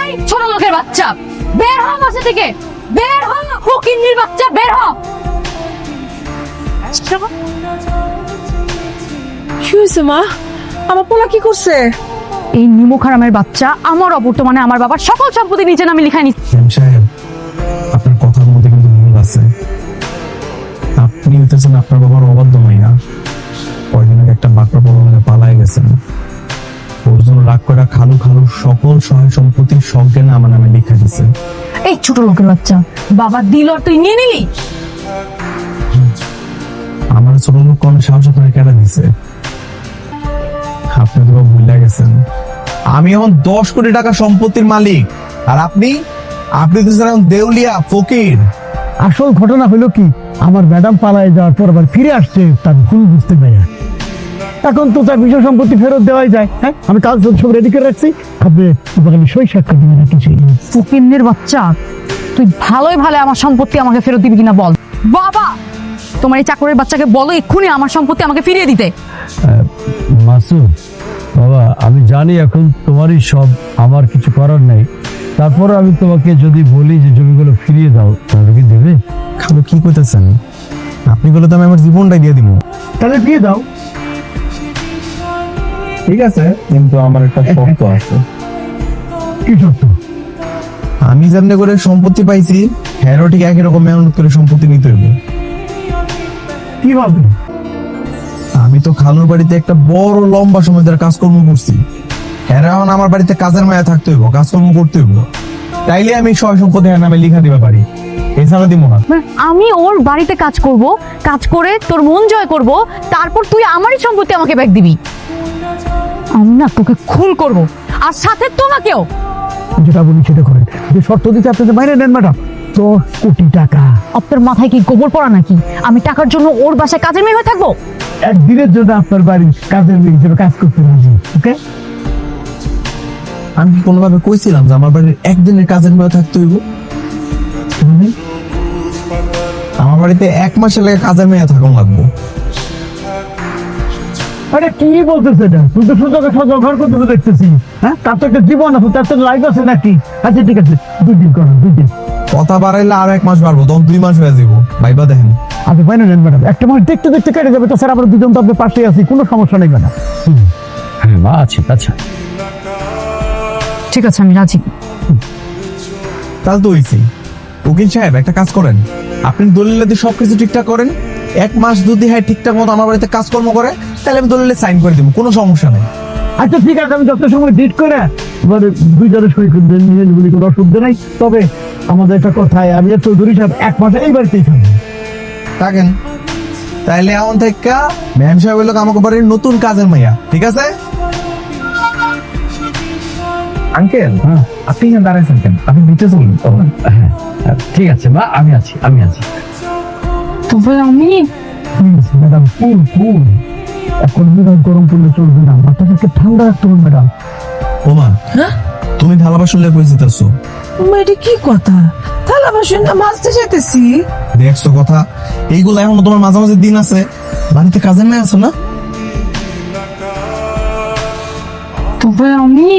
এই ছোট লোকের বাচ্চা বের হ বাসা থেকে বের হ ফকিন্নির বাচ্চা বের হ। কি হয়েছে মা? আমার পোলা কি করছে? এই নিমুখ হারামের বাচ্চা আমার অবর্তমানে আমার বাবার সকল সম্পত্তি নিচে নামে লিখাই সাহেব আপনার কথার মধ্যে কিন্তু ভুল আছে। আপনি হইতেছেন আপনার বাবার অবাধ্য মাইয়া কয়দিন আগে একটা পালায় গেছেন। রাগ করে খালু খালু সকল সহায় সম্পত্তি সজ্ঞানে আমার নামে লিখে দিছে। এই ছোট লোকের বাচ্চা বাবা দিল আর তুই নিয়ে নিলি? আমার ছোট লোক কোন সাহস আপনার কেটে দিছে আপনি তো ভুলে গেছেন। আমি এখন দশ কোটি টাকা সম্পত্তির মালিক। আর আপনি? আপনি তো এখন দেউলিয়া ফকির। আসল ঘটনা হলো কি? আমার ম্যাডাম পালায় যাওয়ার পর আবার ফিরে আসছে তার ভুল বুঝতে পারে এখন তো তার বিষয় সম্পত্তি ফেরত দেওয়াই যায় হ্যাঁ? আমি কাজ সব রেডি করে রাখছি। আপনি আমি সই সাক্ষাৎ দিবেন না কিছুই না। বাচ্চা তুই ভালোই ভালো আমার সম্পত্তি আমাকে ফেরত দিবি কিনা বল। বাবা তোমার এই চাকরের বাচ্চাকে বলো এক্ষুনি আমার সম্পত্তি আমাকে ফিরিয়ে দিতে। মাসুদ বাবা আমি জানি এখন তোমারই সব আমার কিছু করার নেই। তারপর আমি তোমাকে যদি বলি যে জমিগুলো ফিরিয়ে দাও তাহলে কি দেবে? খালু কি করতেছেন আপনি বলে তো আমি আমার জীবনটাই দিয়ে দিব তাহলে দিয়ে দাও। ঠিক আছে কিন্তু আমার একটা শর্ত আছে। কি সত্য আমি যেমনি করে সম্পত্তি পাইছি হ্যারো ঠিক একই রকম মেহনত করে সম্পত্তি নিতে হইব। কি ভাবে আমি তো খালুর বাড়িতে একটা বড় লম্বা সময় ধরে কাজকর্ম করছি। হ্যাঁ এখন আমার বাড়িতে কাজের মায়া থাকতে হইব কাজকর্ম করতে হইব। তাইলে আমি সয় সম্পত্তি হ্যাঁ নামে লিখা দিতে পারি। এছাড়া দিব না। মানে আমি ওর বাড়িতে কাজ করব কাজ করে তোর মন জয় করব তারপর তুই আমারই সম্পত্তি আমাকে ব্যাগ দিবি। আমি না তোকে খুন করব। আর সাথে তোমাকেও। যেটা বলি সেটা করেন। যে শর্ত দিতে আপনি যে বাইরে নেন ম্যাডাম। দশ কোটি টাকা। আপনার মাথায় কি গোবর পড়া নাকি? আমি টাকার জন্য ওর বাসায় কাজের মেয়ে হয়ে থাকব? একদিনের জন্য আপনার বাড়ির কাজের মেয়ে হিসেবে কাজ করতে রাজি ওকে? আমি কোনোভাবে কইছিলাম যে আমার বাড়ির একদিনের কাজের মেয়ে থাকতে হইব? আমার বাড়িতে এক মাসের লাগে কাজের মেয়ে থাকুন লাগবো। আরে কি বলতেছে এটা। তুই তো সুযোগে সজল ঘর করতে তো দেখতেছি। হ্যাঁ? তার তো একটা জীবন আছে তার তো লাইফ আছে নাকি? আচ্ছা ঠিক আছে দুই দিন করো দুই দিন। কথা বাড়াইলে আর এক মাস বাড়বো তখন দুই মাস হয়ে যাব ভাইবা দেখেন। আচ্ছা বাইরে নেন ম্যাডাম। একটা মাস দেখতে দেখতে কেটে যাবে তাছাড়া আমরা দুজন তো আপনার পাশেই আছি কোনো সমস্যা নেই ম্যাডাম। হ্যাঁ মা আছে আচ্ছা। ঠিক আছে আমি রাজি। তাহলে তো হইছি উকিল সাহেব একটা কাজ করেন। আপনি দলিলাতে সবকিছু ঠিকঠাক করেন এক মাস যদি হ্যাঁ ঠিকঠাক মতো আমার বাড়িতে কাজকর্ম করে তাহলে আমি দলিলে সাইন করে দিব কোনো সমস্যা নেই। আচ্ছা ঠিক আছে আমি যত সময় ডিট করে এবারে দুই জনে সই করে নিজের বলি কোনো অসুবিধা নাই। তবে আমাদের একটা কথায় আমি আর চৌধুরী সাহেব এক মাসে এই বাড়িতেই থাকব। থাকেন। তাইলে এমন থেকে ম্যাম সাহেব হলো আমাকে বাড়ির নতুন কাজের মাইয়া ঠিক আছে? আঙ্কেল? হ্যাঁ। আপনি দাঁড়াইছেন কেন? আপনি নিচে চলুন। হ্যাঁ ঠিক আছে মা আমি আছি আমি আছি। তবে আমি? ম্যাডাম কুল কুল এখন বিরাট গরম পড়লে চলবে না। মাথাটাকে ঠান্ডা রাখতে হবে ম্যাডাম ওমা তুমি থালা বাসন লেগে কই যেতেছো। এটা কি কথা? থালা বাসন না মাছতে যেতেছি? দেখছ কথা? এইগুলো এখনও তোমার মাঝে মাঝে দিন আছে। বাড়িতে কাজের মেয়ে আছে না? তবে আমি?